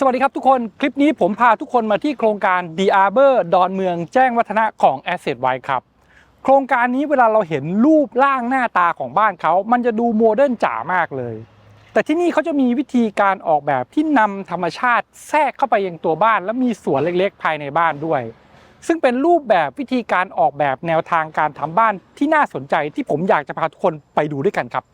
สวัสดีครับทุกคน คลิปนี้ผมพาทุกคนมาที่โครงการ The Arbor ดอนเมืองแจ้งวัฒนะของ Asset w i ครับ โครงการนี้เวลาเราเห็นรูปร่างหน้าตาของบ้านเขา มันจะดูโมเดิร์นจ๋ามากเลย แต่ที่นี่เขาจะมีวิธีการออกแบบที่นำธรรมชาติแทรกเข้าไปยังตัวบ้าน และมีสวนเล็กๆ ภายในบ้านด้วย ซึ่งเป็นรูปแบบวิธีการออกแบบแนวทางการทำบ้านที่น่าสนใจที่ผมอยากจะพาทุกคนไปดูด้วยกันครับ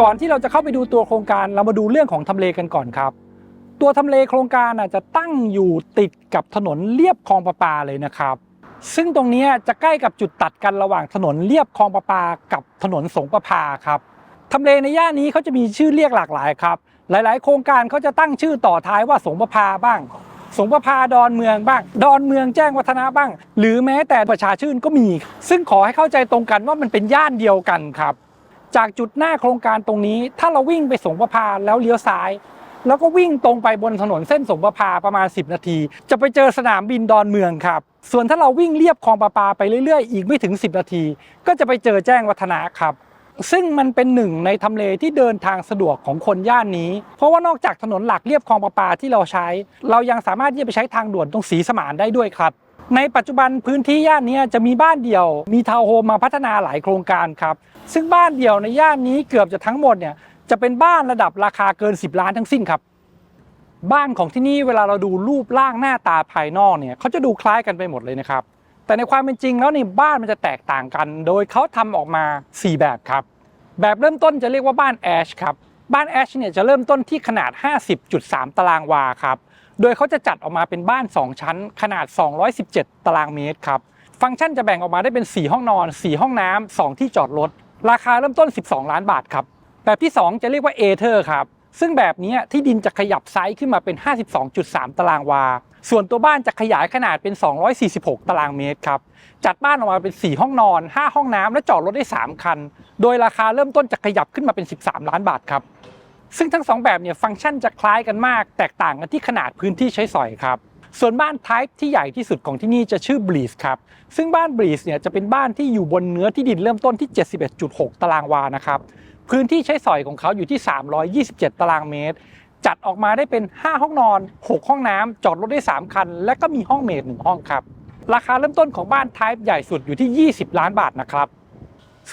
ก่อนที่เราจะเข้าไปดูตัวโครงการเรามาดูเรื่องของทำเลกันก่อนครับ ตัวทำเลโครงการอาจจะตั้งอยู่ติดกับถนนเลียบคลองประปาเลยนะครับ ซึ่งตรงนี้จะใกล้กับจุดตัดกันระหว่างถนนเลียบคลองประปา กับถนนสงประพาครับทำเลในย่านนี้เขาจะมีชื่อเรียกหลากหลายครับ หลาย ๆ โครงการเขาจะตั้งชื่อต่อท้ายว่าสงประพาบ้าง สงประพาดอนเมืองบ้าง ดอนเมืองแจ้งวัฒนะบ้าง หรือแม้แต่ประชาชื่นก็มี ซึ่งขอให้เข้าใจตรงกันว่ามันเป็นย่านเดียวกันครับ จากจุดหน้าโครงการตรงนี้ ถ้าเราวิ่งไปสงประพาแล้วเลี้ยวซ้าย แล้วก็วิ่งตรงไปบนถนนเส้นสงประพาประมาณ 10 นาที จะไปเจอสนามบินดอนเมืองครับ ส่วนถ้าเราวิ่งเรียบคลองประปาไปเรื่อยๆ อีกไม่ถึง 10 นาที ก็จะไปเจอแจ้งวัฒนะครับซึ่งมันเป็นหนึ่งในทำเลที่เดินทางสะดวกของคนย่านนี้ เพราะว่านอกจากถนนหลักเรียบคลองประปาที่เราใช้ เรายังสามารถที่จะไปใช้ทางด่วนตรงสีสมานได้ด้วยครับ ในปัจจุบันพื้นที่ย่านนี้จะมีบ้านเดี่ยว มีทาวน์โฮมมาพัฒนาหลายโครงการครับ ซึ่งบ้านเดี่ยวในย่านนี้เกือบจะทั้งหมดเนี่ยจะเป็นบ้านระดับราคาเกิน 10 ล้านทั้งสิ้นครับ บ้านของที่นี่เวลาเราดูรูปร่างหน้าตาภายนอกเนี่ยเขาจะดูคล้ายกันไปหมดเลยนะครับ แต่ในความเป็นจริงแล้วนี่บ้านมันจะแตกต่างกัน โดยเขาทำออกมา 4 แบบครับ แบบเริ่มต้นจะเรียกว่าบ้านแอชครับ บ้านแอชเนี่ยจะเริ่มต้นที่ขนาด 50.3 ตารางวาครับ โดยเขาจะจัดออกมาเป็นบ้าน 2 ชั้น ขนาด 217 ตารางเมตรครับ ฟังก์ชันจะแบ่งออกมาได้เป็น 4 ห้องนอน 4 ห้องน้ำ2ที่จอดรถ ราคาเริ่มต้น 12 ล้านบาทครับ แบบที่ 2 จะเรียกว่าเอเธอร์ครับ ซึ่งแบบนี้ที่ดินจะขยับไซส์ขึ้นมาเป็น 52.3 ตารางวา ส่วนตัวบ้านจะขยายขนาดเป็น 246 ตารางเมตรครับ จัดบ้านออกมาเป็น 4 ห้องนอน 5 ห้องน้ำและจอดรถได้ 3 คัน โดยราคาเริ่มต้นจะขยับขึ้นมาเป็น 13 ล้านบาทครับ ซึ่งทั้ง 2 แบบเนี่ยฟังก์ชันจะคล้ายกันมาก แตกต่างกันที่ขนาดพื้นที่ใช้สอยครับ ส่วนบ้าน Type ที่ใหญ่ที่สุดของที่นี่จะชื่อ Breeze ครับ ซึ่งบ้าน Breeze เนี่ยจะเป็นบ้านที่อยู่บนเนื้อที่ดินเริ่มต้นที่ 71.6 ตารางวานะครับ พื้นที่ใช้สอยของเขาอยู่ที่ 327 ตารางเมตร จัดออกมาได้เป็น 5 ห้องนอน 6 ห้องน้ำจอดรถได้ 3 คัน และก็มีห้องเมด1ห้องครับ ราคาเริ่มต้นของบ้าน Type ใหญ่สุดอยู่ที่ 20 ล้านบาทนะครับ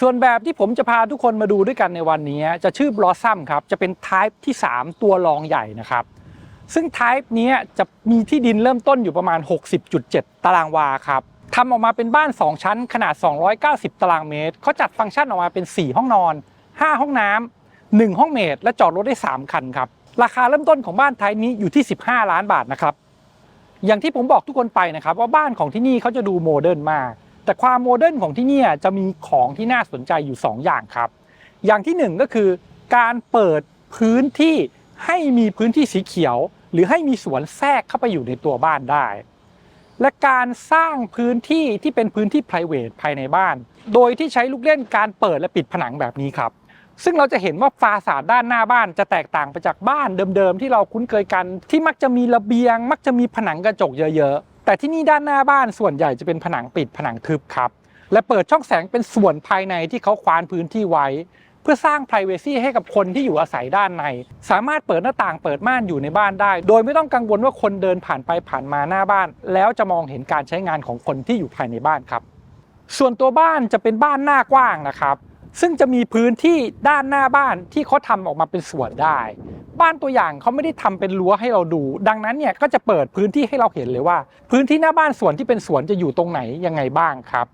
ส่วนแบบที่ผมจะพาทุกคนมาดูด้วยกันในวันนี้ จะชื่อ Blossom ครับ จะเป็น Type ที่ 3 ตัวรองใหญ่นะครับ ซึ่ง Type นี้จะมีที่ดินเริ่มต้นอยู่ประมาณ 60.7 ตารางวาครับทำออกมาเป็นบ้าน 2 ชั้นขนาด 290 ตารางเมตรเขาจัดฟังก์ชันออกมาเป็น 4 ห้องนอน 5 ห้องน้ำ1ห้องเมดและจอดรถได้ 3 คันครับ ราคาเริ่มต้นของบ้านไทยนี้อยู่ที่ 15 ล้านบาทนะครับอย่างที่ผมบอกทุกคนไปนะครับว่าบ้านของที่นี่เขาจะดูโมเดิร์นมาก แต่ความโมเดิร์นของที่นี่จะมีของที่น่าสนใจอยู่ 2 อย่างครับ อย่างที่ 1 ก็คือการเปิดพื้นที่ ให้มีพื้นที่สีเขียว หรือให้มีสวนแทรกเข้าไปอยู่ในตัวบ้านได้ และการสร้างพื้นที่ที่เป็นพื้นที่ p r i v a t ภายในบ้าน โดยที่ใช้ลูกเล่นการเปิดและปิดผนังแบบนี้ครับ ซึ่งเราจะเห็นว่าฟาสาดด้านหน้าบ้านจะแตกต่างไปจากบ้านเดิมๆที่เราคุ้นเคยกันที่มักจะมีระเบียง มักจะมีผนังกระจกเยอะๆ แต่ที่นี่ด้านหน้าบ้านส่วนใหญ่จะเป็นผนังปิดผนังทึบครับและเปิดช่องแสงเป็นส่วนภายในที่เขาคว้านพื้นที่ไว้ เพื่อสร้าง p r i เวซีให้กับคนที่อยู่อาศัยด้านใน สามารถเปิดหน้าต่างเปิดม่านอยู่ในบ้านได้ โดยไม่ต้องกังวลว่าคนเดินผ่านไปผ่านมาหน้าบ้าน แล้วจะมองเห็นการใช้งานของคนที่อยู่ภายในบ้านครับ ส่วนตัวบ้านจะเป็นบ้านหน้ากว้างนะครับซึ่งจะมีพื้นที่ด้านหน้าบ้านที่เขาทำออกมาเป็นสวนได้ บ้านตัวอย่างเขาไม่ได้ทำเป็นรั้วให้เราดู ดังนั้นเนี่ยก็จะเปิดพื้นที่ให้เราเห็นเลยว่า พื้นที่หน้าบ้านสวนที่เป็นสวนจะอยู่ตรงไหนยังไงบ้างครับ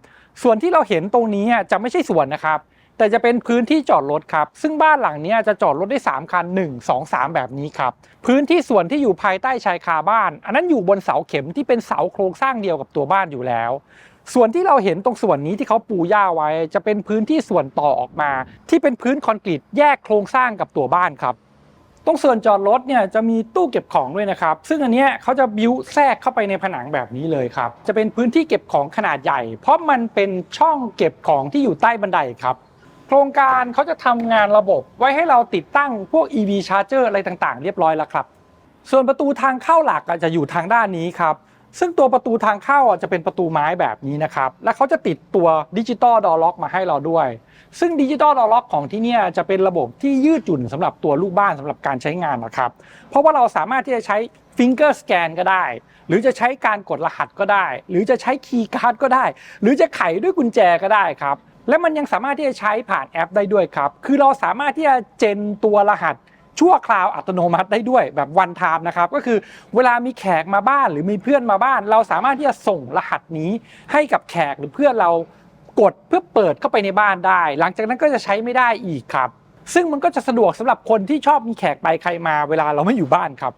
ส่วนที่เราเห็นตรงนี้จะไม่ใช่สวนนะครับ แต่จะเป็นพื้นที่จอดรถครับ ซึ่งบ้านหลังนี้จะจอดรถได้ 3 คัน 1 2 3 แบบนี้ครับ พื้นที่ส่วนที่อยู่ภายใต้ชายคาบ้าน อันนั้นอยู่บนเสาเข็มที่เป็นเสาโครงสร้างเดียวกับตัวบ้านอยู่แล้ว ส่วนที่เราเห็นตรงส่วนนี้ที่เขาปูหญ้าไว้ จะเป็นพื้นที่ส่วนต่อออกมา ที่เป็นพื้นคอนกรีตแยกโครงสร้างกับตัวบ้านครับตรงส่วนจอดรถเนี่ยจะมีตู้เก็บของด้วยนะครับ ซึ่งอันเนี้ยเขาจะบิ้วแทรกเข้าไปในผนังแบบนี้เลยครับ จะเป็นพื้นที่เก็บของขนาดใหญ่ เพราะมันเป็นช่องเก็บของที่อยู่ใต้บันไดครับ โครงการเขาจะทำงานระบบไว้ให้เราติดตั้งพวก EV charger อะไรต่างๆ เรียบร้อยแล้วครับ ส่วนประตูทางเข้าหลักจะอยู่ทางด้านนี้ครับ ซึ่งตัวประตูทางเข้าจะเป็นประตูไม้แบบนี้นะครับ และเขาจะติดตัวดิจิตอลดอล็อกมาให้เราด้วย ซึ่งดิจิตอลดอล็อกของที่นี่จะเป็นระบบที่ยืดหยุ่นสำหรับตัวลูกบ้านสำหรับการใช้งานนะครับ เพราะว่าเราสามารถที่จะใช้ฟิงเกอร์สแกนก็ได้ หรือจะใช้การกดรหัสก็ได้ หรือจะใช้คีย์การ์ดก็ได้ หรือจะไขด้วยกุญแจก็ได้ครับ และมันยังสามารถที่จะใช้ผ่านแอปได้ด้วยครับ คือเราสามารถที่จะเจนตัวรหัสชั่วคราวอัตโนมัติได้ด้วยแบบวันไทม์นะครับ ก็คือเวลามีแขกมาบ้านหรือมีเพื่อนมาบ้าน เราสามารถที่จะส่งรหัสนี้ให้กับแขกหรือเพื่อนเรากดเพื่อเปิดเข้าไปในบ้านได้ หลังจากนั้นก็จะใช้ไม่ได้อีกครับ ซึ่งมันก็จะสะดวกสำหรับคนที่ชอบมีแขกไปใครมาเวลาเราไม่อยู่บ้านครับ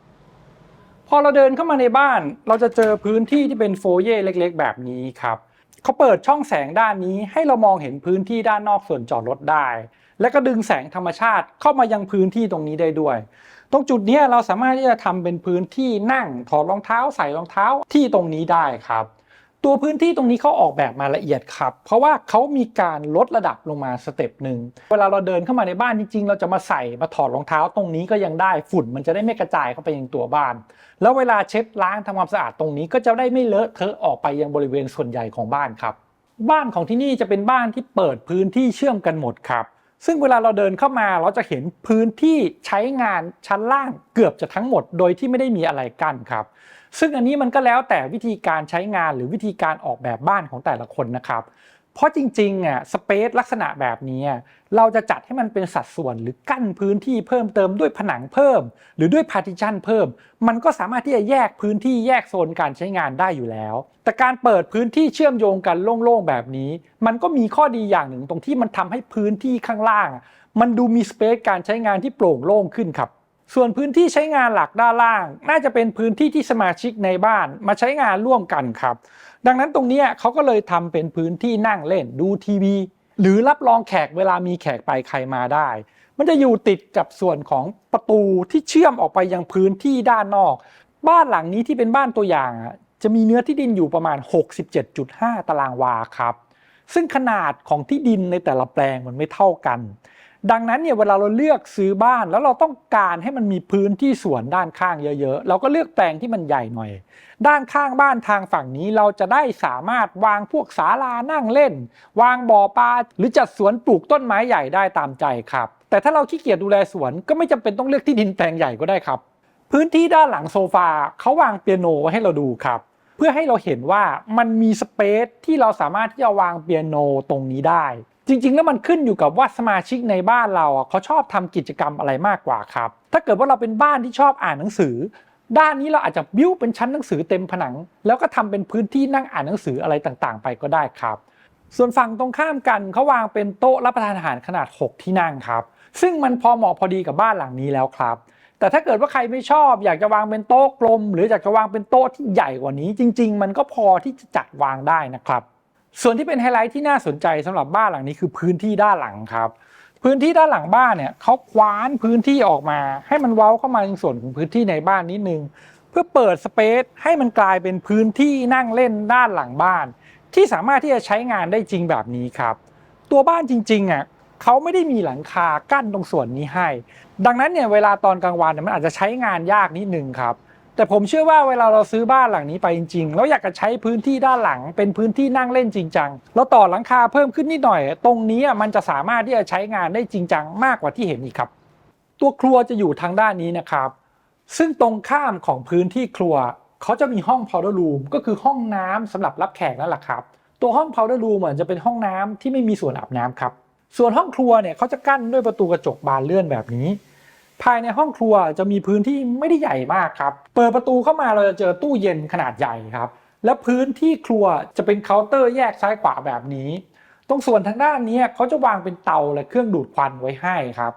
พอเราเดินเข้ามาในบ้าน เราจะเจอพื้นที่ที่เป็นโฟเย่เล็ก ๆ แบบนี้ครับ เขาเปิดช่องแสงด้านนี้ให้เรามองเห็นพื้นที่ด้านนอกส่วนจอดรถได้ และก็ดึงแสงธรรมชาติเข้ามายังพื้นที่ตรงนี้ได้ด้วย ตรงจุดนี้เราสามารถที่จะทำเป็นพื้นที่นั่งถอดรองเท้าใส่รองเท้าที่ตรงนี้ได้ครับ ตัวพื้นที่ตรงนี้เขาออกแบบมาละเอียดครับ เพราะว่าเขามีการลดระดับลงมาสเต็ปหนึ่งเวลาเราเดินเข้ามาในบ้านจริงๆ เราจะมาใส่มาถอดรองเท้าตรงนี้ก็ยังได้ฝุ่นมันจะได้ไม่กระจายเข้าไปยังตัวบ้าน แล้วเวลาเช็ดล้างทำความสะอาดตรงนี้ก็จะได้ไม่เลอะเทอะออกไปยังบริเวณส่วนใหญ่ของบ้านครับ บ้านของที่นี่จะเป็นบ้านที่เปิดพื้นที่เชื่อมกันหมดครับ ซึ่งเวลาเราเดินเข้ามาเราจะเห็นพื้นที่ใช้งานชั้นล่างเกือบจะทั้งหมด โดยที่ไม่ได้มีอะไรกั้นครับ ซึ่งอันนี้มันก็แล้วแต่วิธีการใช้งานหรือวิธีการออกแบบบ้านของแต่ละคนนะครับ เพราะจริงๆอะสเปซลักษณะแบบนี้เราจะจัดให้มันเป็นสัดส่วนหรือกั้นพื้นที่เพิ่มเติมด้วยผนังเพิ่ม หรือด้วยพาร์ติชันเพิ่ม มันก็สามารถที่จะแยกพื้นที่แยกโซนการใช้งานได้อยู่แล้ว แต่การเปิดพื้นที่เชื่อมโยงกันโล่งๆแบบนี้ มันก็มีข้อดีอย่างหนึ่งตรงที่มันทำให้พื้นที่ข้างล่าง มันดูมีสเปซการใช้งานที่โปร่งโล่งขึ้นครับ ส่วนพื้นที่ใช้งานหลักด้านล่าง น่าจะเป็นพื้นที่ที่สมาชิกในบ้านมาใช้งานร่วมกันครับ ดังนั้นตรงนี้เขาก็เลยทำเป็นพื้นที่นั่งเล่นดูทีวี หรือรับรองแขกเวลามีแขกไปใครมาได้ มันจะอยู่ติดกับส่วนของประตูที่เชื่อมออกไปยังพื้นที่ด้านนอก บ้านหลังนี้ที่เป็นบ้านตัวอย่างจะมีเนื้อที่ดินอยู่ประมาณ 67.5 ตารางวาครับ ซึ่งขนาดของที่ดินในแต่ละแปลงมันไม่เท่ากัน ดังนั้นเนี่ยเวลาเราเลือกซื้อบ้านแล้วเราต้องการให้มันมีพื้นที่สวนด้านข้างเยอะ ๆ เราก็เลือกแปลงที่มันใหญ่หน่อย ด้านข้างบ้านทางฝั่งนี้เราจะได้สามารถวางพวกศาลานั่งเล่น วางบ่อปลาหรือจัดสวนปลูกต้นไม้ใหญ่ได้ตามใจครับ แต่ถ้าเราขี้เกียจดูแลสวนก็ไม่จำเป็นต้องเลือกที่ดินแปลงใหญ่ก็ได้ครับ พื้นที่ด้านหลังโซฟาเขาวางเปียโนไว้ให้เราดูครับเพื่อให้เราเห็นว่ามันมีสเปซที่เราสามารถที่จะวางเปียโนตรงนี้ได้ จริง ๆ แล้วมันขึ้นอยู่กับว่าสมาชิกในบ้านเราอะเขาชอบทำกิจกรรมอะไรมากกว่าครับ ถ้าเกิดว่าเราเป็นบ้านที่ชอบอ่านหนังสือ ด้านนี้เราอาจจะบิ้วเป็นชั้นหนังสือเต็มผนัง แล้วก็ทำเป็นพื้นที่นั่งอ่านหนังสืออะไรต่างๆ ไปก็ได้ครับ ส่วนฝั่งตรงข้ามกันเขาวางเป็นโต๊ะรับประทานอาหารขนาด 6 ที่นั่งครับ ซึ่งมันพอเหมาะพอดีกับบ้านหลังนี้แล้วครับแต่ถ้าเกิดว่าใครไม่ชอบอยากจะวางเป็นโต๊ะกลม หรืออยากจะวางเป็นโต๊ะที่ใหญ่กว่านี้ จริง ๆ มันก็พอที่จะจัดวางได้นะครับ ส่วนที่เป็นไฮไลท์ที่น่าสนใจสำหรับบ้านหลังนี้คือพื้นที่ด้านหลังครับ พื้นที่ด้านหลังบ้านเนี่ยเขาคว้านพื้นที่ออกมา ให้มันเว้าเข้ามาในส่วนของพื้นที่ในบ้านนิดนึง เพื่อเปิดสเปซให้มันกลายเป็นพื้นที่นั่งเล่นด้านหลังบ้าน ที่สามารถที่จะใช้งานได้จริงแบบนี้ครับ ตัวบ้านจริงๆอะเขาไม่ได้มีหลังคากั้นตรงส่วนนี้ให้ ดังนั้นเนี่ยเวลาตอนกลางวันเนี่ยมันอาจจะใช้งานยากนิดนึงครับ แต่ผมเชื่อว่าเวลาเราซื้อบ้านหลังนี้ไปจริงๆ แล้วอยากจะใช้พื้นที่ด้านหลังเป็นพื้นที่นั่งเล่นจริงจังแล้วต่อหลังคาเพิ่มขึ้นนิดหน่อย ตรงนี้มันจะสามารถที่จะใช้งานได้จริงจังมากกว่าที่เห็นอีกครับ ตัวครัวจะอยู่ทางด้านนี้นะครับ ซึ่งตรงข้ามของพื้นที่ครัวเขาจะมีห้อง powder room ก็คือห้องน้ำสำหรับรับแขกนั่นแหละครับ ตัวห้อง powder room เหมือนจะเป็นห้องน้ำที่ไม่มีส่วนอาบน้ำครับ ส่วนห้องครัวเนี่ยเขาจะกั้นด้วยประตูกระจกบานเลื่อนแบบนี้ ภายในห้องครัวจะมีพื้นที่ไม่ได้ใหญ่มากครับ เปิดประตูเข้ามาเราจะเจอตู้เย็นขนาดใหญ่ครับ และพื้นที่ครัวจะเป็นเคาน์เตอร์แยกซ้ายขวาแบบนี้ ตรงส่วนทางด้านนี้เขาจะวางเป็นเตาและเครื่องดูดควันไว้ให้ครับ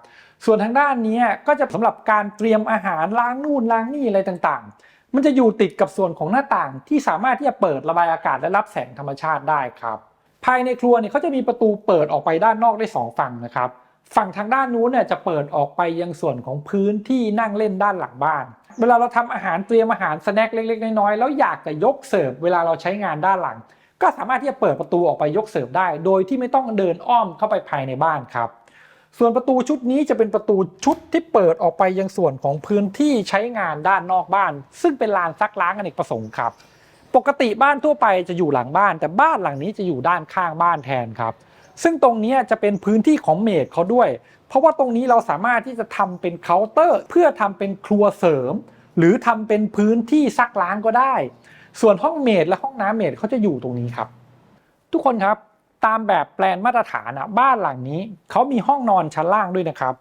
ส่วนทางด้านนี้ก็จะสำหรับการเตรียมอาหารล้างนู่นล้างนี่อะไรต่างๆ มันจะอยู่ติดกับส่วนของหน้าต่างที่สามารถที่จะเปิดระบายอากาศและรับแสงธรรมชาติได้ครับ ภายในครัวเนี่ยเขาจะมีประตูเปิดออกไปด้านนอกได้สองฝั่งนะครับ ฝั่งทางด้านนู้นเนี่ยจะเปิดออกไปยังส่วนของพื้นที่นั่งเล่นด้านหลังบ้าน เวลาเราทำอาหารเตรียมอาหารสแน็คเล็กๆน้อยๆแล้วอยากจะยกเสิร์ฟเวลาเราใช้งานด้านหลัง ก็สามารถที่จะเปิดประตูออกไปยกเสิร์ฟได้ โดยที่ไม่ต้องเดินอ้อมเข้าไปภายในบ้านครับ ส่วนประตูชุดนี้จะเป็นประตูชุดที่เปิดออกไปยังส่วนของพื้นที่ใช้งานด้านนอกบ้าน ซึ่งเป็นลานซักล้างอเนกประสงค์ครับ ปกติบ้านทั่วไปจะอยู่หลังบ้าน แต่บ้านหลังนี้จะอยู่ด้านข้างบ้านแทนครับ ซึ่งตรงนี้จะเป็นพื้นที่ของเมดเขาด้วย เพราะว่าตรงนี้เราสามารถที่จะทำเป็นเคาน์เตอร์ เพื่อทำเป็นครัวเสริม หรือทำเป็นพื้นที่ซักล้างก็ได้ ส่วนห้องเมดและห้องน้ำเมดเขาจะอยู่ตรงนี้ครับ ทุกคนครับตามแบบแปลนมาตรฐานอะบ้านหลังนี้เขามีห้องนอนชั้นล่างด้วยนะครับ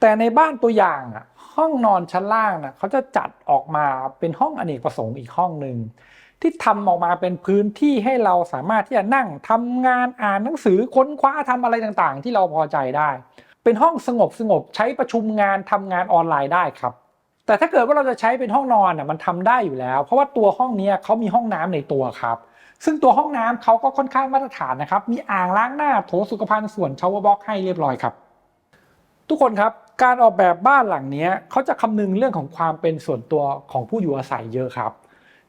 แต่ในบ้านตัวอย่างอะห้องนอนชั้นล่างนะเขาจะจัดออกมาเป็นห้องอเนกประสงค์อีกห้องหนึ่ง ที่ทำออกมาเป็นพื้นที่ให้เราสามารถที่จะนั่งทำงานอ่านหนังสือค้นคว้าทำอะไรต่างๆ ที่เราพอใจได้ เป็นห้องสงบสงบใช้ประชุมงานทำงานออนไลน์ได้ครับ แต่ถ้าเกิดว่าเราจะใช้เป็นห้องนอนอะมันทำได้อยู่แล้ว เพราะว่าตัวห้องนี้เขามีห้องน้ำในตัวครับซึ่งตัวห้องน้ำเขาก็ค่อนข้างมาตรฐานนะครับ มีอ่างล้างหน้าโถสุขภัณฑ์ส่วนชาว์บล็อกให้เรียบร้อยครับ ทุกคนครับ การออกแบบบ้านหลังนี้เขาจะคำนึงเรื่องของความเป็นส่วนตัวของผู้อยู่อาศัยเยอะครับ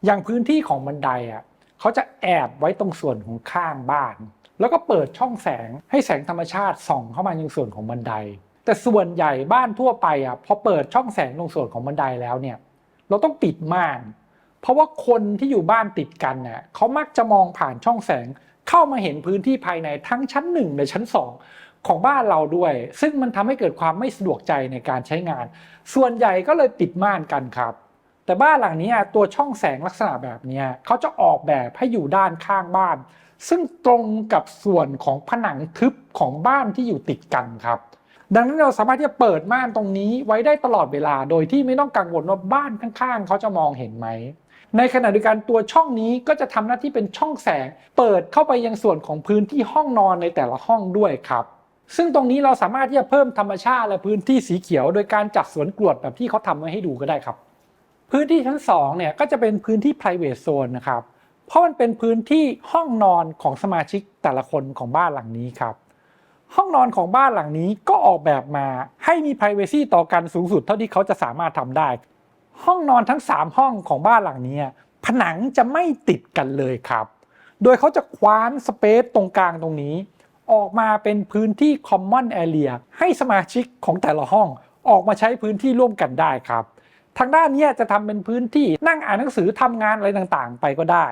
อย่างพื้นที่ของบันไดอะเขาจะแอบไว้ตรงส่วนของข้างบ้าน แล้วก็เปิดช่องแสงให้แสงธรรมชาติส่องเข้ามายังส่วนของบันได แต่ส่วนใหญ่บ้านทั่วไปอะพอเปิดช่องแสงตรงส่วนของบันไดแล้วเนี่ยเราต้องปิดม่าน เพราะว่าคนที่อยู่บ้านติดกันเนี่ยเขามักจะมองผ่านช่องแสงเข้ามาเห็นพื้นที่ภายในทั้งชั้นหนึ่งและชั้นสองของบ้านเราด้วย ซึ่งมันทำให้เกิดความไม่สะดวกใจในการใช้งาน ส่วนใหญ่ก็เลยปิดม่านกันครับ แต่บ้านหลังนี้ตัวช่องแสงลักษณะแบบนี้เขาจะออกแบบให้อยู่ด้านข้างบ้าน ซึ่งตรงกับส่วนของผนังทึบของบ้านที่อยู่ติดกันครับ ดังนั้นเราสามารถที่จะเปิดม่านตรงนี้ไว้ได้ตลอดเวลา โดยที่ไม่ต้องกังวลว่าบ้านข้างๆ เขาจะมองเห็นไหม ในขณะเดียวกันตัวช่องนี้ก็จะทำหน้าที่เป็นช่องแสง เปิดเข้าไปยังส่วนของพื้นที่ห้องนอนในแต่ละห้องด้วยครับซึ่งตรงนี้เราสามารถที่จะเพิ่มธรรมชาติและพื้นที่สีเขียว โดยการจัดสวนกรวดแบบที่เขาทำไว้ให้ดูก็ได้ครับ พื้นที่ชั้น2เนี่ยก็จะเป็นพื้นที่ private zone นะครับ เพราะมันเป็นพื้นที่ห้องนอนของสมาชิกแต่ละคนของบ้านหลังนี้ครับ ห้องนอนของบ้านหลังนี้ก็ออกแบบมาให้มี privacy ต่อกันสูงสุดเท่าที่เขาจะสามารถทำได้ ห้องนอนทั้ง 3 ห้องของบ้านหลังนี้ ผนังจะไม่ติดกันเลยครับ โดยเขาจะคว้านสเปซตรงกลางตรงนี้ ออกมาเป็นพื้นที่ common area ให้สมาชิกของแต่ละห้องออกมาใช้พื้นที่ร่วมกันได้ครับ ทางด้านนี้จะทำเป็นพื้นที่นั่งอ่านหนังสือทำงานอะไรต่างๆ ไปก็ได้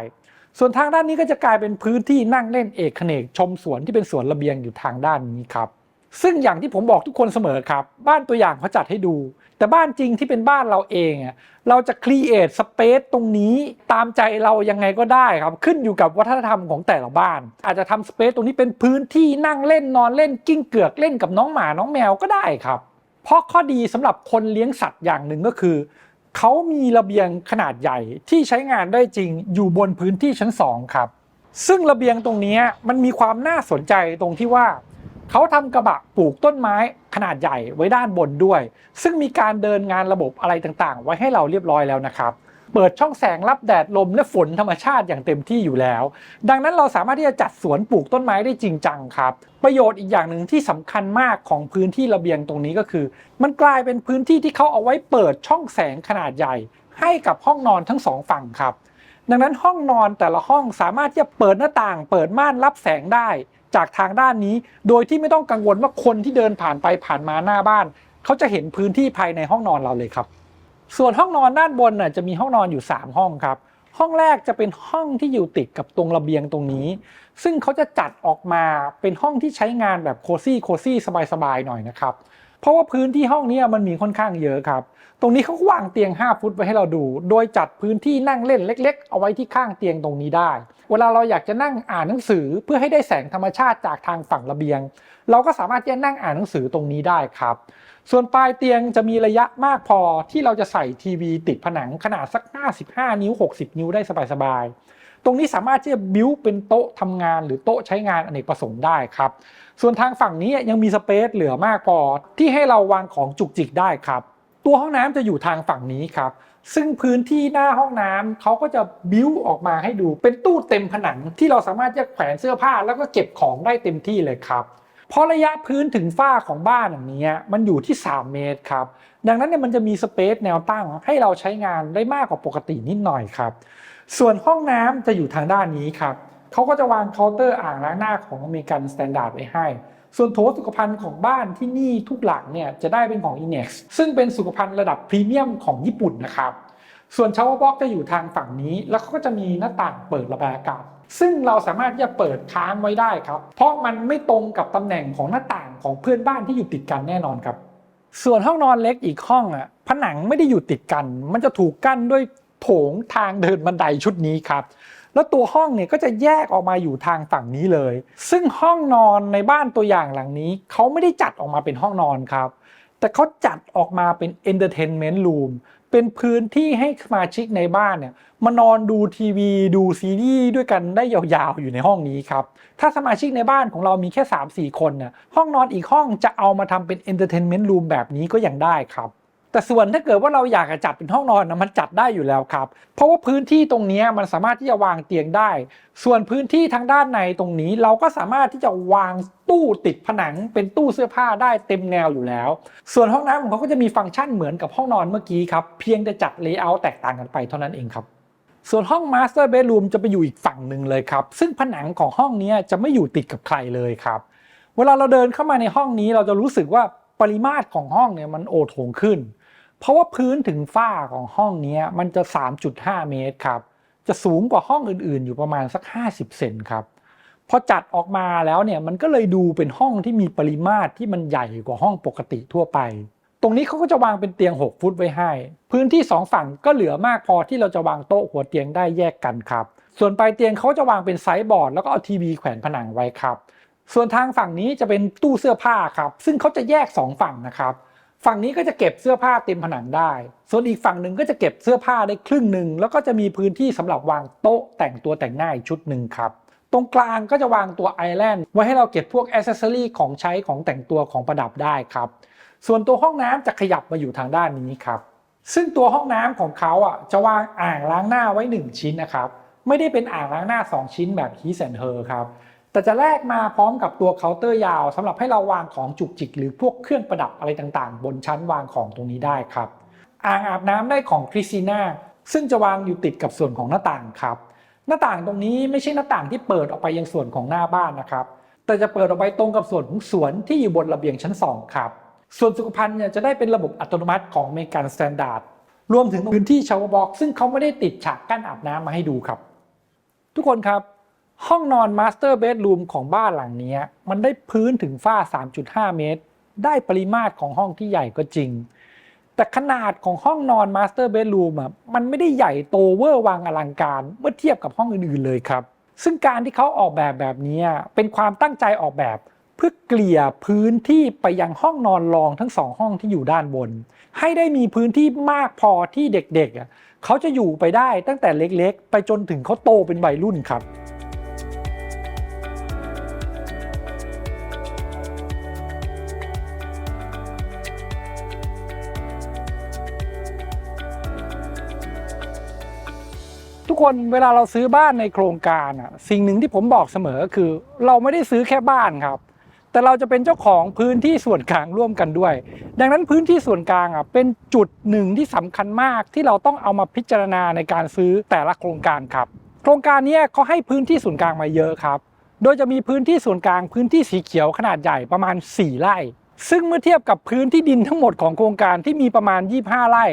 ส่วนทางด้านนี้ก็จะกลายเป็นพื้นที่นั่งเล่นเอกเขนกชมสวนที่เป็นสวนระเบียงอยู่ทางด้านนี้ครับซึ่งอย่างที่ผมบอกทุกคนเสมอครับ บ้านตัวอย่างเขาจัดให้ดู แต่บ้านจริงที่เป็นบ้านเราเองอะเราจะครีเอทสเปซตรงนี้ตามใจเรายังไงก็ได้ครับ ขึ้นอยู่กับวัฒนธรรมของแต่ละบ้าน อาจจะทำสเปซตรงนี้เป็นพื้นที่นั่งเล่นนอนเล่นกิ้งเกือกเล่นกับน้องหมาน้องแมวก็ได้ครับ เพราะข้อดีสำหรับคนเลี้ยงสัตว์อย่างหนึ่งก็คือ เขามีระเบียงขนาดใหญ่ที่ใช้งานได้จริงอยู่บนพื้นที่ชั้น2ครับ ซึ่งระเบียงตรงนี้มันมีความน่าสนใจตรงที่ว่าเขาทำกระบะปลูกต้นไม้ขนาดใหญ่ไว้ด้านบนด้วย ซึ่งมีการเดินงานระบบอะไรต่างๆ ไว้ให้เราเรียบร้อยแล้วนะครับ เปิดช่องแสงรับแดดลมและฝนธรรมชาติอย่างเต็มที่อยู่แล้ว ดังนั้นเราสามารถที่จะจัดสวนปลูกต้นไม้ได้จริงจังครับ ประโยชน์อีกอย่างหนึ่งที่สำคัญมากของพื้นที่ระเบียงตรงนี้ก็คือ มันกลายเป็นพื้นที่ที่เขาเอาไว้เปิดช่องแสงขนาดใหญ่ ให้กับห้องนอนทั้งสองฝั่งครับ ดังนั้นห้องนอนแต่ละห้องสามารถที่จะเปิดหน้าต่าง เปิดม่านรับแสงได้จากทางด้านนี้ โดยที่ไม่ต้องกังวลว่าคนที่เดินผ่านไปผ่านมาหน้าบ้าน เขาจะเห็นพื้นที่ภายในห้องนอนเราเลยครับ ส่วนห้องนอนด้านบนน่ะจะมีห้องนอนอยู่ 3 ห้องครับ ห้องแรกจะเป็นห้องที่อยู่ติดกับตรงระเบียงตรงนี้ ซึ่งเขาจะจัดออกมาเป็นห้องที่ใช้งานแบบโคซี่โคซี่สบายๆหน่อยนะครับ เพราะว่าพื้นที่ห้องนี้มันมีค่อนข้างเยอะครับ ตรงนี้เขาวางเตียง 5 ฟุตไว้ให้เราดู โดยจัดพื้นที่นั่งเล่นเล็ก ๆ เอาไว้ที่ข้างเตียงตรงนี้ได้ เวลาเราอยากจะนั่งอ่านหนังสือเพื่อให้ได้แสงธรรมชาติจากทางฝั่งระเบียง เราก็สามารถที่จะนั่งอ่านหนังสือตรงนี้ได้ครับ ส่วนปลายเตียงจะมีระยะมากพอที่เราจะใส่ทีวีติดผนังขนาดสัก 55 นิ้ว 60 นิ้วได้สบายๆ ตรงนี้สามารถที่จะบิ้วเป็นโต๊ะทำงาน หรือโต๊ะใช้งานอเนกประสงค์ได้ครับ ส่วนทางฝั่งนี้ยังมีสเปซเหลือมากพอที่ให้เราวางของจุกจิกได้ครับ ตัวห้องน้ำจะอยู่ทางฝั่งนี้ครับซึ่งพื้นที่หน้าห้องน้ำเขาก็จะบิ้วออกมาให้ดู เป็นตู้เต็มผนังที่เราสามารถจะแขวนเสื้อผ้าแล้วก็เก็บของได้เต็มที่เลยครับเพราะระยะพื้นถึงฝ้าของบ้านอย่างนี้มันอยู่ที่ 3 เมตรครับ ดังนั้นเนี่ยมันจะมีสเปซแนวตั้งให้เราใช้งานได้มากกว่าปกตินิดหน่อยครับ ส่วนห้องน้ำจะอยู่ทางด้านนี้ครับเขาก็จะวางเคาน์เตอร์อ่างล้างหน้าของอเมริกันสแตนดาร์ดไว้ให้ ส่วนโถสุขภัณฑ์ของบ้านที่นี่ทุกหลังเนี่ยจะได้เป็นของ Inex ซึ่งเป็นสุขภัณฑ์ระดับพรีเมียมของญี่ปุ่นนะครับ ส่วนชาวบ็อกจะอยู่ทางฝั่งนี้ แล้วเขาก็จะมีหน้าต่างเปิดระบายอากาศซึ่งเราสามารถที่จะเปิดค้างไว้ได้ครับ เพราะมันไม่ตรงกับตำแหน่งของหน้าต่างของเพื่อนบ้านที่อยู่ติดกันแน่นอนครับ ส่วนห้องนอนเล็กอีกห้องอะผนังไม่ได้อยู่ติดกัน มันจะถูกกั้นด้วย โถงทางเดินบันไดชุดนี้ครับแล้วตัวห้องเนี่ยก็จะแยกออกมาอยู่ทางฝั่งนี้เลย ซึ่งห้องนอนในบ้านตัวอย่างหลังนี้ เขาไม่ได้จัดออกมาเป็นห้องนอนครับ แต่เขาจัดออกมาเป็น entertainment room เป็นพื้นที่ให้สมาชิกในบ้านเนี่ยมานอนดูทีวีดูซีรีส์ด้วยกันได้ยาวๆอยู่ในห้องนี้ครับ ถ้าสมาชิกในบ้านของเรามีแค่ 3-4 คนเนี่ยห้องนอนอีกห้องจะเอามาทำเป็น entertainment room แบบนี้ก็ยังได้ครับ แต่ส่วนถ้าเกิดว่าเราอยากจะจัดเป็นห้องนอนนะมันจัดได้อยู่แล้วครับ เพราะว่าพื้นที่ตรงนี้มันสามารถที่จะวางเตียงได้ ส่วนพื้นที่ทางด้านในตรงนี้เราก็สามารถที่จะวางตู้ติดผนังเป็นตู้เสื้อผ้าได้เต็มแนวอยู่แล้ว ส่วนห้องน้ำของเขาก็จะมีฟังก์ชันเหมือนกับห้องนอนเมื่อกี้ครับ เพียงแต่จัดเลเยอร์แตกต่างกันไปเท่านั้นเองครับส่วนห้องมาสเตอร์เบดรูมจะไปอยู่อีกฝั่งหนึ่งเลยครับ ซึ่งผนังของห้องนี้จะไม่อยู่ติดกับใครเลยครับ เวลาเราเดินเข้ามาในห้องนี้เราจะรู้สึกว่าปริมาตรของห้องเนี่ยมันโอโถงขึ้น เพราะว่าพื้นถึงฝ้าของห้องนี้มันจะ 3.5 เมตรครับ จะสูงกว่าห้องอื่นๆ อยู่ประมาณสัก 50 เซนครับ พอจัดออกมาแล้วเนี่ยมันก็เลยดูเป็นห้องที่มีปริมาตรที่มันใหญ่กว่าห้องปกติทั่วไป ตรงนี้เขาก็จะวางเป็นเตียง 6 ฟุตไว้ให้ พื้นที่ 2 ฝั่งก็เหลือมากพอที่เราจะวางโต๊ะหัวเตียงได้แยกกันครับ ส่วนปลายเตียงเขาจะวางเป็นไซส์บอร์ดแล้วก็เอาทีวีแขวนผนังไว้ครับ ส่วนทางฝั่งนี้จะเป็นตู้เสื้อผ้าครับ ซึ่งเขาจะแยก 2 ฝั่งนะครับ ฝั่งนี้ก็จะเก็บเสื้อผ้าเต็มผนังได้ ส่วนอีกฝั่งหนึ่งก็จะเก็บเสื้อผ้าได้ครึ่งหนึ่งแล้วก็จะมีพื้นที่สำหรับวางโต๊ะแต่งตัวแต่งหน้าอีกชุดหนึ่งครับ ตรงกลางก็จะวางตัวไอแลนด์ไว้ให้เราเก็บพวกอ c เซสซอรีของใช้ของแต่งตัวของประดับได้ครับ ส่วนตัวห้องน้ำจะขยับมาอยู่ทางด้านนี้ครับ ซึ่งตัวห้องน้ำของเขาอะจะวางอ่างล้างหน้าไว้ 1 ชิ้นนะครับ ไม่ได้เป็นอ่างล้างหน้า 2 ชิ้นแบบฮีแอนเฮอร์ครับ แต่จะแลกมาพร้อมกับตัวเคาน์เตอร์ยาวสำหรับให้เราวางของจุกจิก หรือพวกเครื่องประดับอะไรต่างๆ บนชั้นวางของตรงนี้ได้ครับ อ่างอาบน้ำได้ของคริสติน่าซึ่งจะวางอยู่ติดกับส่วนของหน้าต่างครับ หน้าต่างตรงนี้ไม่ใช่หน้าต่างที่เปิดออกไปยังส่วนของหน้าบ้านนะครับแต่จะเปิดออกไปตรงกับส่วนของสวนที่อยู่บนระเบียงชั้น 2 ครับ ส่วนสุขภัณฑ์เนี่ยจะได้เป็นระบบอัตโนมัติของเมกันสแตนดาร์ดรวมถึงพื้นที่ชาวบ็อกซึ่งเขาไม่ได้ติดฉากกั้นอาบน้ำมาให้ดูครับ ทุกคนครับ ห้องนอนมาสเตอร์เบดรูมของบ้านหลังนี้มันได้พื้นถึงฝ้า 3.5 เมตร ได้ปริมาตรของห้องที่ใหญ่ก็จริง แต่ขนาดของห้องนอนมาสเตอร์เบดรูมอะมันไม่ได้ใหญ่โตเวอร์วังอลังการ เมื่อเทียบกับห้องอื่นๆเลยครับ ซึ่งการที่เขาออกแบบแบบนี้เป็นความตั้งใจออกแบบ เพื่อเกลี่ยพื้นที่ไปยังห้องนอนรองทั้งสองห้องที่อยู่ด้านบน ให้ได้มีพื้นที่มากพอที่เด็กๆเขาจะอยู่ไปได้ตั้งแต่เล็กๆ ไปจนถึงเขาโตเป็นวัยรุ่นครับ กคนเวลาเราซื้อบ้านในโครงการอะสิ่งหนึ่งที่ผมบอกเสมอคือ เราไม่ได้ซื้อแค่บ้านครับ แต่เราจะเป็นเจ้าของพื้นที่ส่วนกลางร่วมกันด้วย ดังนั้นพื้นที่ส่วนกลางอะเป็นจุดหนึ่งที่สำคัญมากที่เราต้องเอามาพิจารณาในการซื้อแต่ละโครงการครับ โครงการนี้เขาให้พื้นที่ส่วนกลางมาเยอะครับ โดยจะมีพื้นที่ส่วนกลางพื้นที่สีเขียวขนาดใหญ่ประมาณ 4 ไร่ ซึ่งเมื่อเทียบกับพื้นที่ดินทั้งหมดของโครงการที่มีประมาณ 25 ไร่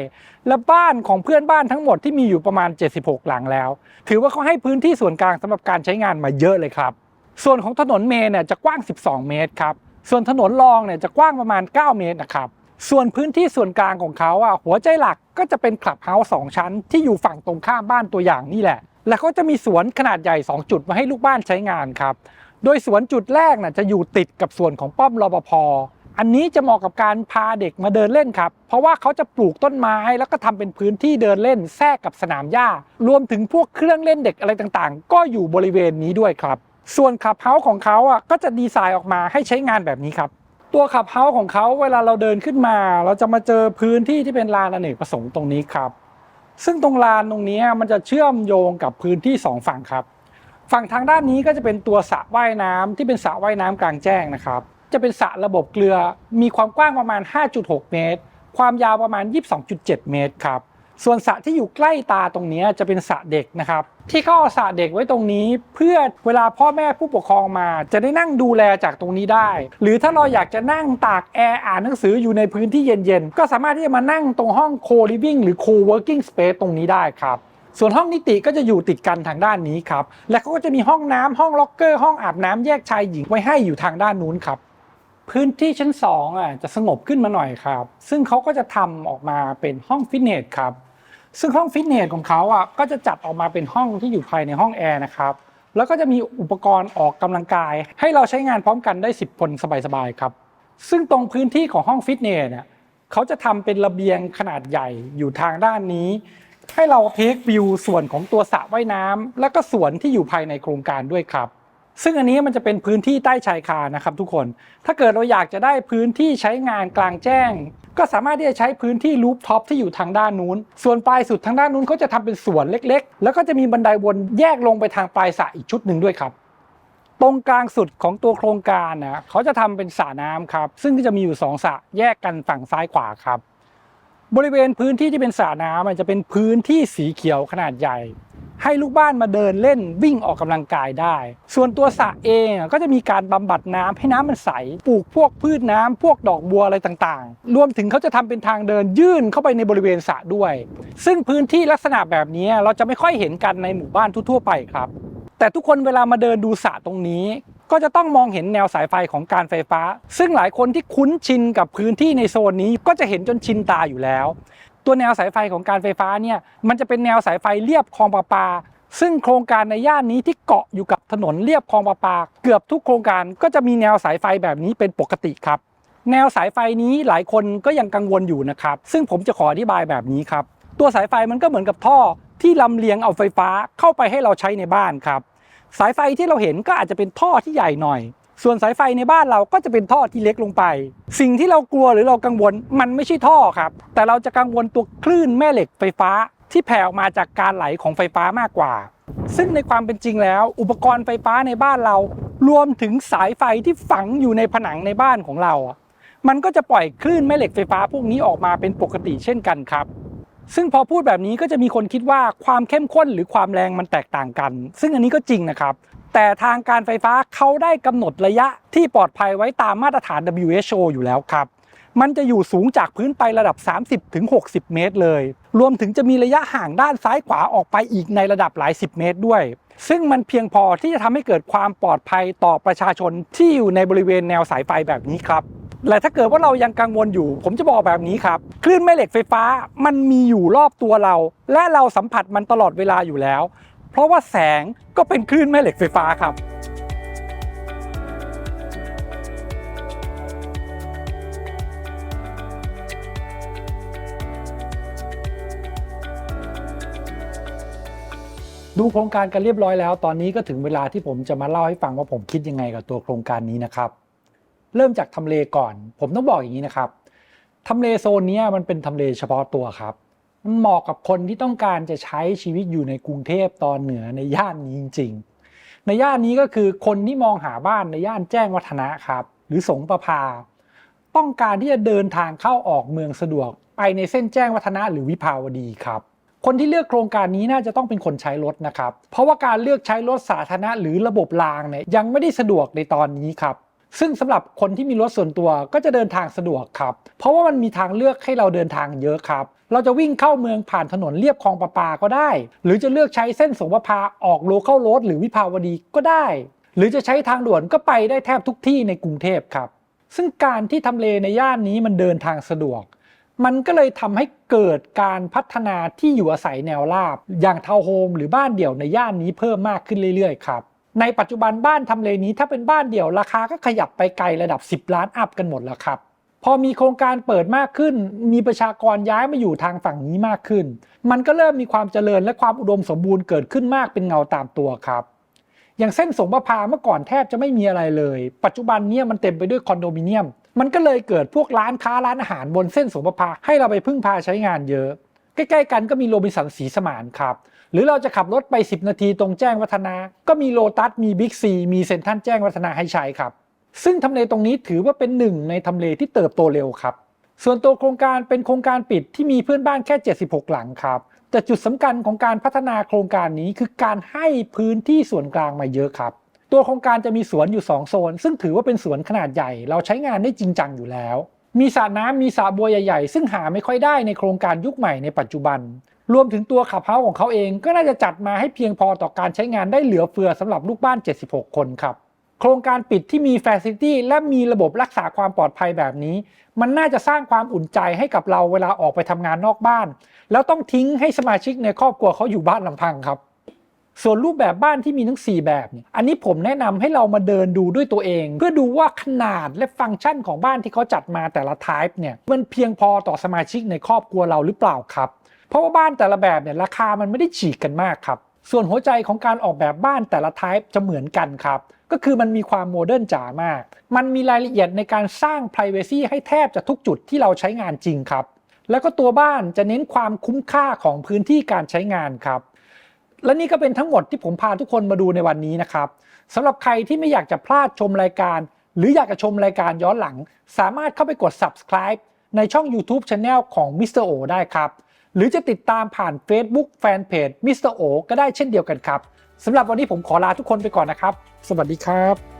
และบ้านของเพื่อนบ้านทั้งหมดที่มีอยู่ประมาณ 76 หลังแล้ว ถือว่าเขาให้พื้นที่ส่วนกลางสำหรับการใช้งานมาเยอะเลยครับ ส่วนของถนนเมนเนี่ยจะกว้าง 12 เมตรครับ ส่วนถนนรองเนี่ยจะกว้างประมาณ 9 เมตรนะครับ ส่วนพื้นที่ส่วนกลางของเขาอะหัวใจหลักก็จะเป็นคลับเฮาส์สองชั้น ที่อยู่ฝั่งตรงข้ามบ้านตัวอย่างนี่แหละ แล้วก็จะมีสวนขนาดใหญ่ 2 จุดมาให้ลูกบ้านใช้งานครับ โดยสวนจุดแรกน่ะจะอยู่ติดกับส่วนของป้อมรปภ อันนี้จะเหมาะกับการพาเด็กมาเดินเล่นครับ เพราะว่าเขาจะปลูกต้นไม้แล้วก็ทำเป็นพื้นที่เดินเล่นแทรกกับสนามหญ้า รวมถึงพวกเครื่องเล่นเด็กอะไรต่างๆ ก็อยู่บริเวณนี้ด้วยครับ ส่วนขับเฮาส์ของเขาอะก็จะดีไซน์ออกมาให้ใช้งานแบบนี้ครับ ตัวขับเฮาส์ของเขาเวลาเราเดินขึ้นมา เราจะมาเจอพื้นที่ที่เป็นลานอเนกประสงค์ตรงนี้ครับ ซึ่งตรงลานตรงนี้มันจะเชื่อมโยงกับพื้นที่สองฝั่งครับ ฝั่งทางด้านนี้ก็จะเป็นตัวสระว่ายน้ำที่เป็นสระว่ายน้ำกลางแจ้งนะครับ จะเป็นสระระบบเกลือ มีความกว้างประมาณ 5.6 เมตร ความยาวประมาณ 22.7 เมตรครับ ส่วนสระที่อยู่ใกล้ตาตรงนี้จะเป็นสระเด็กนะครับ ที่เขาเอาสระเด็กไว้ตรงนี้ เพื่อเวลาพ่อแม่ผู้ปกครองมา จะได้นั่งดูแลจากตรงนี้ได้ หรือถ้าเราอยากจะนั่งตากแอร์อ่านหนังสืออยู่ในพื้นที่เย็นๆ ก็สามารถที่จะมานั่งตรงห้อง co-living หรือ co-working space ตรงนี้ได้ครับส่วนห้องนิติก็จะอยู่ติดกันทางด้านนี้ครับ และเขาก็จะมีห้องน้ำห้องล็อกเกอร์ ห้องอาบน้ำแยกชายหญิงไว้ให้อยู่ทางด้านนู้นครับ พื้นที่ชั้น2อะจะสงบขึ้นมาหน่อยครับ ซึ่งเขาก็จะทำออกมาเป็นห้องฟิตเนสครับ ซึ่งห้องฟิตเนสของเขาอะก็จะจัดออกมาเป็นห้องที่อยู่ภายในห้องแอร์นะครับแล้วก็จะมีอุปกรณ์ออกกำลังกาย ให้เราใช้งานพร้อมกันได้ 10 คนสบายๆครับ ซึ่งตรงพื้นที่ของห้องฟิตเนสเนี่ยเขาจะทำเป็นระเบียงขนาดใหญ่อยู่ทางด้านนี้ ให้เราเทควิวส่วนของตัวสระว่ายน้ำและก็สวนที่อยู่ภายในโครงการด้วยครับ ซึ่งอันนี้มันจะเป็นพื้นที่ใต้ชายคานะครับทุกคน ถ้าเกิดเราอยากจะได้พื้นที่ใช้งานกลางแจ้ง ก็สามารถที่จะใช้พื้นที่รูฟท็อปที่อยู่ทางด้านนู้น ส่วนปลายสุดทางด้านนู้นเขาจะทำเป็นสวนเล็กๆ แล้วก็จะมีบันไดวนแยกลงไปทางปลายสระอีกชุดหนึ่งด้วยครับ ตรงกลางสุดของตัวโครงการนะเขาจะทำเป็นสระน้ำครับ ซึ่งก็จะมีอยู่สองสระแยกกันฝั่งซ้ายขวาครับ บริเวณพื้นที่ที่เป็นสระน้ำมันจะเป็นพื้นที่สีเขียวขนาดใหญ่ ให้ลูกบ้านมาเดินเล่นวิ่งออกกำลังกายได้ ส่วนตัวสระเองก็จะมีการบำบัดน้ำให้น้ำมันใส ปลูกพวกพืชน้ำพวกดอกบัวอะไรต่างๆ รวมถึงเขาจะทำเป็นทางเดินยื่นเข้าไปในบริเวณสระด้วย ซึ่งพื้นที่ลักษณะแบบนี้เราจะไม่ค่อยเห็นกันในหมู่บ้านทั่วๆไปครับ แต่ทุกคนเวลามาเดินดูสระตรงนี้ ก็จะต้องมองเห็นแนวสายไฟของการไฟฟ้า ซึ่งหลายคนที่คุ้นชินกับพื้นที่ในโซนนี้ก็จะเห็นจนชินตาอยู่แล้ว ตัวแนวสายไฟของการไฟฟ้าเนี่ยมันจะเป็นแนวสายไฟเรียบคลองประปา ซึ่งโครงการในย่านนี้ที่เกาะอยู่กับถนนเรียบคลองประปา เกือบทุกโครงการก็จะมีแนวสายไฟแบบนี้เป็นปกติครับ แนวสายไฟนี้หลายคนก็ยังกังวลอยู่นะครับ ซึ่งผมจะขออธิบายแบบนี้ครับ ตัวสายไฟมันก็เหมือนกับท่อที่ลำเลียงเอาไฟฟ้าเข้าไปให้เราใช้ในบ้านครับ สายไฟที่เราเห็นก็อาจจะเป็นท่อที่ใหญ่หน่อย ส่วนสายไฟในบ้านเราก็จะเป็นท่อที่เล็กลงไป สิ่งที่เรากลัวหรือเรากังวลมันไม่ใช่ท่อครับ แต่เราจะกังวลตัวคลื่นแม่เหล็กไฟฟ้า ที่แผ่ออกมาจากการไหลของไฟฟ้ามากกว่า ซึ่งในความเป็นจริงแล้ว อุปกรณ์ไฟฟ้าในบ้านเรา รวมถึงสายไฟที่ฝังอยู่ในผนังในบ้านของเรา มันก็จะปล่อยคลื่นแม่เหล็กไฟฟ้าพวกนี้ออกมาเป็นปกติเช่นกันครับ ซึ่งพอพูดแบบนี้ก็จะมีคนคิดว่าความเข้มข้นหรือความแรงมันแตกต่างกัน ซึ่งอันนี้ก็จริงนะครับ แต่ทางการไฟฟ้าเขาได้กำหนดระยะที่ปลอดภัยไว้ตามมาตรฐาน WHO อยู่แล้วครับ มันจะอยู่สูงจากพื้นไประดับ 30-60 เมตรเลย รวมถึงจะมีระยะห่างด้านซ้ายขวาออกไปอีกในระดับหลาย 10 เมตรด้วย ซึ่งมันเพียงพอที่จะทำให้เกิดความปลอดภัยต่อประชาชนที่อยู่ในบริเวณแนวสายไฟแบบนี้ครับ และถ้าเกิดว่าเรายังกังวลอยู่ ผมจะบอกแบบนี้ครับ คลื่นแม่เหล็กไฟฟ้ามันมีอยู่รอบตัวเรา และเราสัมผัสมันตลอดเวลาอยู่แล้ว เพราะว่าแสงก็เป็นคลื่นแม่เหล็กไฟฟ้าครับดูโครงการกันเรียบร้อยแล้ว ตอนนี้ก็ถึงเวลาที่ผมจะมาเล่าให้ฟังว่าผมคิดยังไงกับตัวโครงการนี้นะครับ เริ่มจากทำเลก่อน ผมต้องบอกอย่างนี้นะครับทำเลโซนนี้มันเป็นทำเลเฉพาะตัวครับมันเหมาะกับคนที่ต้องการจะใช้ชีวิตอยู่ในกรุงเทพตอนเหนือในย่านนี้จริง ๆ ในย่านนี้ก็คือคนที่มองหาบ้านในย่านแจ้งวัฒนะครับ หรือสงประพา ต้องการที่จะเดินทางเข้าออกเมืองสะดวก ไปในเส้นแจ้งวัฒนะหรือวิภาวดีครับ คนที่เลือกโครงการนี้น่าจะต้องเป็นคนใช้รถนะครับ เพราะว่าการเลือกใช้รถสาธารณะหรือระบบรางเนี่ยยังไม่ได้สะดวกในตอนนี้ครับ ซึ่งสำหรับคนที่มีรถส่วนตัวก็จะเดินทางสะดวกครับ เพราะว่ามันมีทางเลือกให้เราเดินทางเยอะครับ เราจะวิ่งเข้าเมืองผ่านถนนเลียบคลองประปาก็ได้ หรือจะเลือกใช้เส้นสงประพาออกโลเคอลโรดหรือวิภาวดีก็ได้ หรือจะใช้ทางด่วนก็ไปได้แทบทุกที่ในกรุงเทพครับ ซึ่งการที่ทำเลในย่านนี้มันเดินทางสะดวก มันก็เลยทำให้เกิดการพัฒนาที่อยู่อาศัยแนวราบ อย่างทาวน์โฮมหรือบ้านเดี่ยวในย่านนี้เพิ่มมากขึ้นเรื่อยๆครับ ในปัจจุบันบ้านทำเลนี้ถ้าเป็นบ้านเดี่ยวราคาก็ขยับไปไกลระดับ 10 ล้านอัพกันหมดแล้วครับ พอมีโครงการเปิดมากขึ้น มีประชากรย้ายมาอยู่ทางฝั่งนี้มากขึ้น มันก็เริ่มมีความเจริญและความอุดมสมบูรณ์เกิดขึ้นมากเป็นเงาตามตัวครับอย่างเส้นสงประพาเมื่อก่อนแทบจะไม่มีอะไรเลย ปัจจุบันเนี่ยมันเต็มไปด้วยคอนโดมิเนียม มันก็เลยเกิดพวกร้านค้าร้านอาหารบนเส้นสงประพาให้เราไปพึ่งพาใช้งานเยอะ ใกล้ๆกันก็มีโรบินสันสีสมานครับ หรือเราจะขับรถไป 10 นาทีตรงแจ้งวัฒนะก็มีโลตัสมีบิ๊กซีมีเซ็นทรัลแจ้งวัฒนะให้ใช้ครับ ซึ่งทำเลตรงนี้ถือว่าเป็นหนึ่งในทำเลที่เติบโตเร็วครับ ส่วนตัวโครงการเป็นโครงการปิดที่มีเพื่อนบ้านแค่ 76 หลังครับ แต่จุดสำคัญของการพัฒนาโครงการนี้คือการให้พื้นที่ส่วนกลางมาเยอะครับ ตัวโครงการจะมีสวนอยู่ 2 โซน ซึ่งถือว่าเป็นสวนขนาดใหญ่ เราใช้งานได้จริงจังอยู่แล้วมีสระน้ำมีสระบัวใหญ่ๆ ซึ่งหาไม่ค่อยได้ในโครงการยุคใหม่ในปัจจุบัน รวมถึงตัวขับเฮ้าของเขาเองก็น่าจะจัดมาให้เพียงพอต่อการใช้งานได้เหลือเฟือสำหรับลูกบ้าน 76 คนครับโครงการปิดที่มีแฟซิลิตี้และมีระบบรักษาความปลอดภัยแบบนี้ มันน่าจะสร้างความอุ่นใจให้กับเราเวลาออกไปทำงานนอกบ้าน แล้วต้องทิ้งให้สมาชิกในครอบครัวเขาอยู่บ้านลำพังครับ ส่วนรูปแบบบ้านที่มีทั้ง 4 แบบเนี่ยอันนี้ผมแนะนำให้เรามาเดินดูด้วยตัวเอง เพื่อดูว่าขนาดและฟังก์ชันของบ้านที่เขาจัดมาแต่ละ type เนี่ยมันเพียงพอต่อสมาชิกในครอบครัวเราหรือเปล่าครับ เพราะว่าบ้านแต่ละแบบเนี่ยราคามันไม่ได้ฉีกกันมากครับ ส่วนหัวใจของการออกแบบบ้านแต่ละ type จะเหมือนกันครับ ก็คือมันมีความโมเดิร์นจ๋ามาก มันมีรายละเอียดในการสร้าง p r i เวซีให้แทบจะทุกจุดที่เราใช้งานจริงครับ แล้วก็ตัวบ้านจะเน้นความคุ้มค่าของพื้นที่การใช้งานครับ และนี่ก็เป็นทั้งหมดที่ผมพาทุกคนมาดูในวันนี้นะครับสำหรับใครที่ไม่อยากจะพลาดชมรายการ หรืออยากจะชมรายการย้อนหลัง สามารถเข้าไปกด subscribe ในช่อง YouTube Channel ของ Mr. O ได้ครับ หรือจะติดตามผ่าน Facebook Fanpage Mr. O ก็ได้เช่นเดียวกันครับสำหรับวันนี้ผมขอลาทุกคนไปก่อนนะครับ สวัสดีครับ